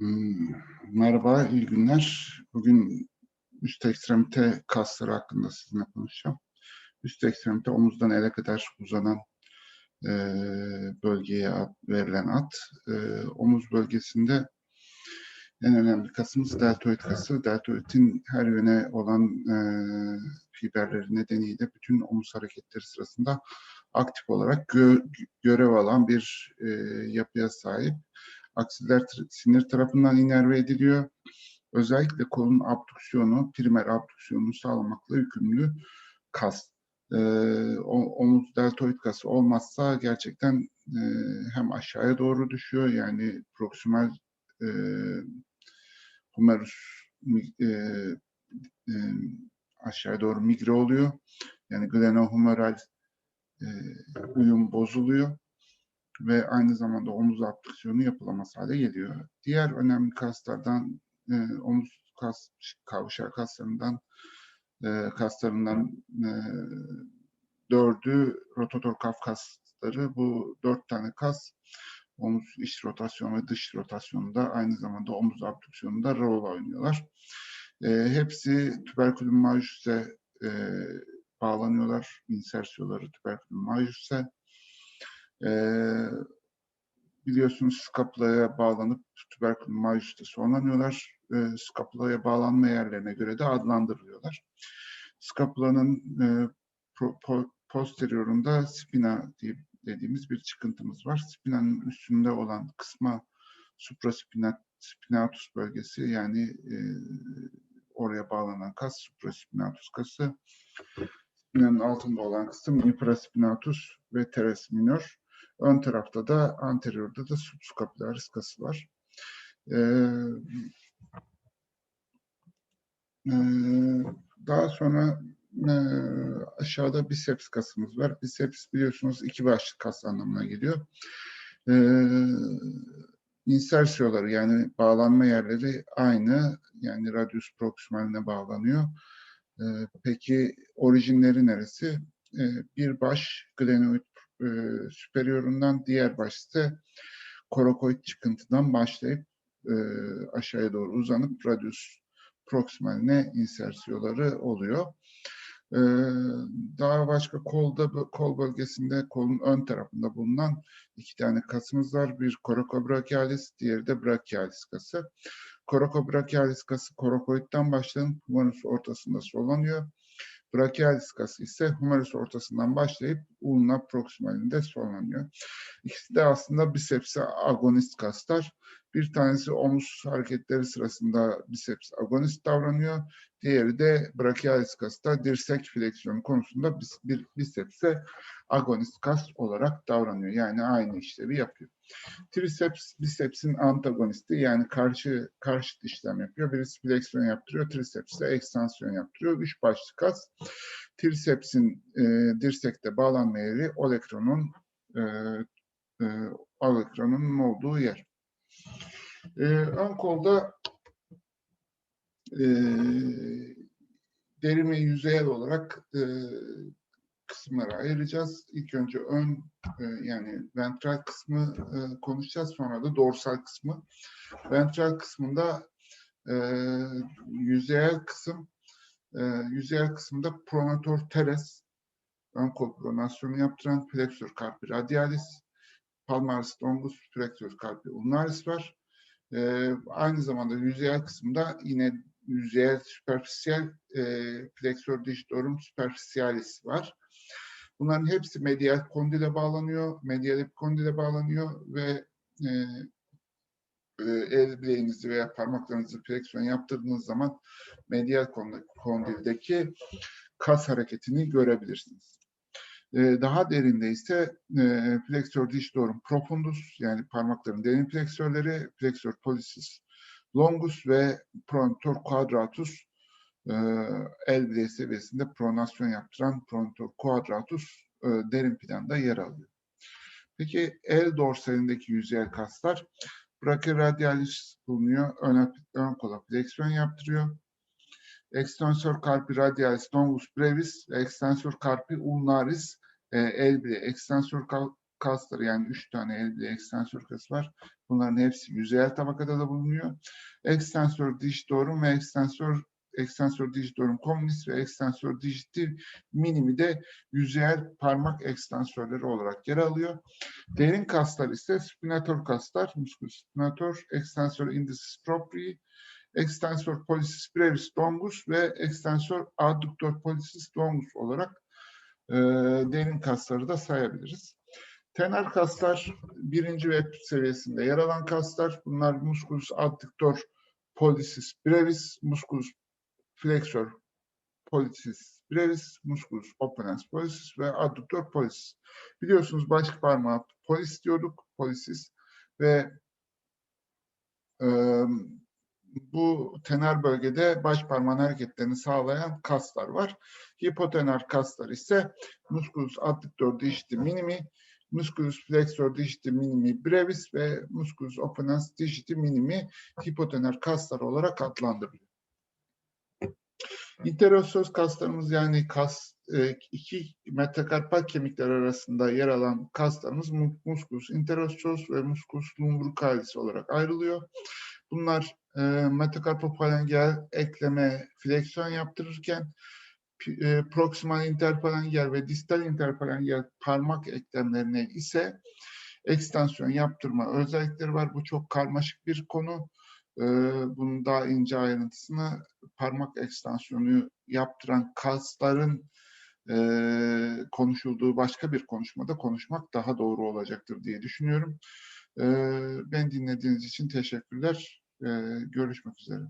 Hmm, Merhaba, iyi günler. Bugün üst ekstremite kasları hakkında sizinle konuşacağım. Üst ekstremite omuzdan ele kadar uzanan e, bölgeye verilen ad. E, omuz bölgesinde en önemli kasımız deltoid kası. Deltoidin her yöne olan e, fiberleri nedeniyle bütün omuz hareketleri sırasında aktif olarak gö görev alan bir e, yapıya sahip aksiler sinir tarafından inerve ediliyor. Özellikle kolun abduksiyonu, primer abduksiyonunu sağlamakla yükümlü kas. Ee, omuz deltoid kası olmazsa gerçekten e, hem aşağıya doğru düşüyor yani proksimal e, humerus e, e, aşağıya doğru migre oluyor. Yani glenohumeral e, uyum bozuluyor ve aynı zamanda omuz abdüksiyonu yapılamaz hale geliyor. Diğer önemli kaslardan e, omuz kas, kavşak kaslarından e, kaslarından e, dördü rotator kaf kasları. Bu dört tane kas omuz iç rotasyon ve dış rotasyonunda aynı zamanda omuz abdüksiyonunda rol oynuyorlar. E, hepsi tüberkülün majüse e, bağlanıyorlar. insersiyoları tüberkülün majüse e, biliyorsunuz skapulaya bağlanıp tüberkül majüste sonlanıyorlar. E, skapulaya bağlanma yerlerine göre de adlandırılıyorlar. Skapulanın e, pro, po, posteriorunda spina diye dediğimiz bir çıkıntımız var. Spinanın üstünde olan kısma supraspinatus bölgesi yani e, oraya bağlanan kas supraspinatus kası. Spinanın altında olan kısım infraspinatus ve teres minor. Ön tarafta da anteriorda da subscapularis kası var. Ee, e, daha sonra e, aşağıda biceps kasımız var. Biceps biliyorsunuz iki başlı kas anlamına geliyor. E, insersiyoları yani bağlanma yerleri aynı. Yani radius proximaline bağlanıyor. E, peki orijinleri neresi? E, bir baş glenoid e, superiorundan diğer baş ise korokoid çıkıntıdan başlayıp e, aşağıya doğru uzanıp radius proximaline insersiyoları oluyor. Ee, daha başka kolda kol bölgesinde kolun ön tarafında bulunan iki tane kasımız var. Bir coracobrachialis, diğeri de brachialis kası. Coracobrachialis kası korokoidden başlanıp humerus ortasında solanıyor. Brachialis kası ise humerus ortasından başlayıp ulna proximalinde sonlanıyor. İkisi de aslında bisepsi agonist kaslar. Bir tanesi omuz hareketleri sırasında biceps agonist davranıyor. Diğeri de brachialis kasta dirsek fleksiyonu konusunda bir bicepse agonist kas olarak davranıyor. Yani aynı işlevi yapıyor. Triceps bicepsin antagonisti yani karşı karşıt işlem yapıyor. Birisi fleksiyon yaptırıyor, triceps de ekstansiyon yaptırıyor. Üç başlı kas. Tricepsin e, dirsekte bağlanma yeri olekronun e, e, olekronun olduğu yer. E, ön kolda e, derin ve yüzeyel olarak e, kısımlara ayıracağız. İlk önce ön e, yani ventral kısmı e, konuşacağız. Sonra da dorsal kısmı. Ventral kısmında e, yüzeyel kısım e, yüzeyel kısımda pronator teres ön kol pronasyonu yaptıran flexor carpi radialis palmaris longus flexor carpi ulnaris var. E, aynı zamanda yüzeyel kısımda yine yüzeyel süperfisiyel e, flexor digitorum superficialis var. Bunların hepsi medial kondile bağlanıyor, medial epikondile bağlanıyor ve e, e, el bileğinizi veya parmaklarınızı fleksiyon yaptırdığınız zaman medial kondildeki kas hareketini görebilirsiniz. Daha derinde ise e, flexor digitorum profundus yani parmakların derin fleksörleri, flexor pollicis longus ve pronator quadratus e, el bileği seviyesinde pronasyon yaptıran pronator quadratus e, derin planda yer alıyor. Peki el dorsalindeki yüzeyel kaslar brachioradialis bulunuyor. Ön, ön kola fleksiyon yaptırıyor. Extensor carpi radialis longus brevis extensor carpi ulnaris e, el bileği. Extensor kasları yani üç tane el bileği ekstensör kası var. Bunların hepsi yüzeyel tabakada da bulunuyor. Ekstensör digitorum ve ekstensör ekstensör digitorum communis ve ekstensör digiti minimi de yüzeyel parmak ekstensörleri olarak yer alıyor. Derin kaslar ise spinator kaslar, musculus spinator, ekstensör indicis proprii, ekstensör pollicis brevis longus ve ekstensör adductor pollicis longus olarak e, derin kasları da sayabiliriz. Tenar kaslar birinci ve seviyesinde yer alan kaslar. Bunlar musculus adductor pollicis brevis, musculus flexor pollicis brevis, musculus opponens pollicis ve adductor pollicis. Biliyorsunuz baş parmağı pollis diyorduk, pollicis ve e, bu tenar bölgede baş parmağın hareketlerini sağlayan kaslar var. Hipotenar kaslar ise musculus adductor digiti minimi, musculus flexor digiti minimi brevis ve musculus opponens digiti minimi hipotenar kaslar olarak adlandırılıyor. İnterosöz kaslarımız yani kas e, iki metakarpal kemikler arasında yer alan kaslarımız musculus interosöz ve musculus lumbricalis olarak ayrılıyor. Bunlar e, metakarpophalangeal ekleme fleksiyon yaptırırken e, proksimal interphalangeal ve distal interphalangeal parmak eklemlerine ise ekstansiyon yaptırma özellikleri var. Bu çok karmaşık bir konu. E, bunun daha ince ayrıntısını parmak ekstansiyonu yaptıran kasların e, konuşulduğu başka bir konuşmada konuşmak daha doğru olacaktır diye düşünüyorum. E, ben dinlediğiniz için teşekkürler. Görüşmek üzere.